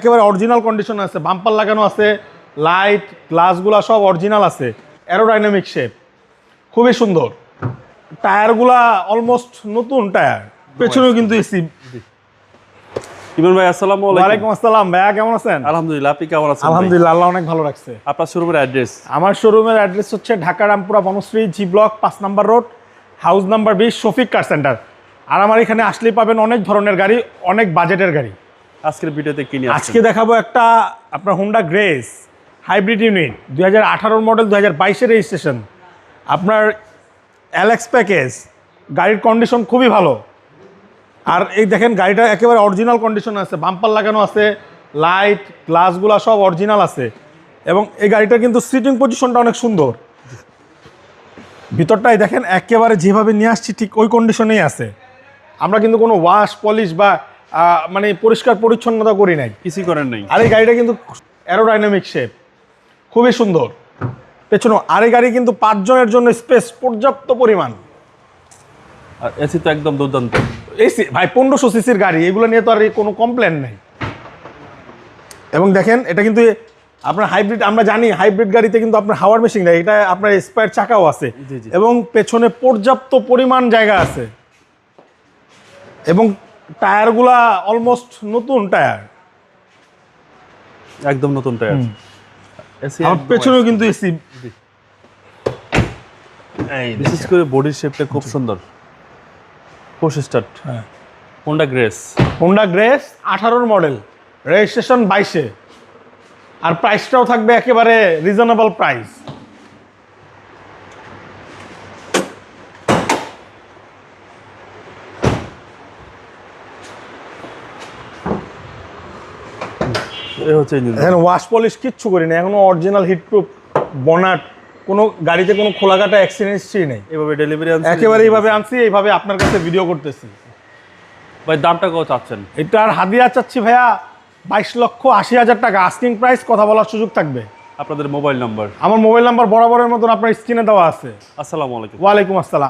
একেবারে original condition আছে bumper লাগানো আছে লাইট গ্লাসগুলা সব অরিজিনাল আছে অ্যারোডাইনামিক শেপ খুবই সুন্দর। টায়ারগুলা অলমোস্ট নতুন টায়ার পেছনেও কিন্তু এসি। ইমন ভাই আসসালামু আলাইকুম। ওয়ালাইকুম আসসালাম ভাইয়া কেমন আছেন? আলহামদুলিল্লাহ আপনি কেমন আছেন আলহামদুলিল্লাহ আল্লাহ অনেক ভালো রাখছে। আপনার শোরুমের অ্যাড্রেস আমার শোরুমের অ্যাড্রেস হচ্ছে ঢাকা রামপুরা বনশ্রী জি ব্লক পাঁচ নাম্বার রোড হাউস নাম্বার বিশ শফিক কার সেন্টার। আর আমার এখানে আসলেই পাবেন অনেক ধরনের গাড়ি অনেক বাজেটের গাড়ি। আজকের ভিডিওতে কি নিয়ে আজকে দেখাবো একটা আপনার হোন্ডা গ্রেস হাইব্রিড ইউনিট দুই হাজার মডেল দু হাজার বাইশের রেজিস্ট্রেশন আপনার অ্যালেক্স প্যাকেজ গাড়ির কন্ডিশন খুবই ভালো। আর এই দেখেন, গাড়িটা একেবারে অরিজিনাল কন্ডিশন আছে বাম্পার লাগানো আছে লাইট গ্লাসগুলো সব অরিজিনাল আছে। এবং এই গাড়িটার কিন্তু সিটিং পজিশনটা অনেক সুন্দর। ভিতরটাই দেখেন, একেবারে যেভাবে নিয়ে আসছি, ঠিক ওই কন্ডিশনেই আছে। আমরা কিন্তু কোনো ওয়াশ পলিশ বা মানে পরিষ্কার পরিচ্ছন্নতা করি নাই। কিছুই করেন নাই। আর এই গাড়িটা কিন্তু অ্যারোডাইনামিক শেপ খুবই সুন্দর। পেছনে আর এই গাড়ি কিন্তু পাঁচজনের জন্য স্পেস পর্যাপ্ত পরিমাণ। আর এসি তো একদম দুর্দান্ত। এসি ভাই পনেরোশো সিসির গাড়ি এগুলো নিয়ে তো আর কোনো কমপ্লেন নেই। এবং দেখেন এটা কিন্তু আপনার হাইব্রিড আমরা জানি হাইব্রিড গাড়িতে কিন্তু আপনার হাওয়ার মেশিন দেয় এটা আপনার স্পায়ার চাকাও আছে। এবং পেছনে পর্যাপ্ত পরিমাণ জায়গা আছে। এবং টায়ারগুলা অলমোস্ট নতুন টায়ার। একদম নতুন টায়ার। এসি আমার পেছনেও কিন্তু এসি বিশেষ করে বডির শেপটা খুব সুন্দর। পুশ স্টার্ট হ্যাঁ। হোন্ডা গ্রেস হোন্ডা গ্রেস আঠারোর মডেল রেজিস্ট্রেশন বাইশে। আর প্রাইসটাও থাকবে একেবারে রিজনেবল প্রাইস এই হচ্ছে ইঞ্জিন এখানে ওয়াশ পলিশ কিচ্ছু করি না এখনও অরিজিনাল হিটপ্রুফ বনাট কোনো গাড়িতে কোনো খোলাকাটা অ্যাক্সিডেন্ট হিস্ট্রি নেই। এভাবে ডেলিভারি আনছে একেবারে এইভাবে আনছি এইভাবে আপনার কাছে ভিডিও করতেছি। ভাই দামটা কত চাচ্ছেন? এটার হাদিয়া চাচ্ছি ভাইয়া বাইশ লক্ষ আশি হাজার টাকা। আস্কিং প্রাইস কথা বলার সুযোগ থাকবে। আপনাদের মোবাইল নাম্বার আমার মোবাইল নাম্বার বরাবরের মতন আপনার স্ক্রিনে দেওয়া আছে। আসসালামু আলাইকুম। ওয়ালাইকুম আসসালাম।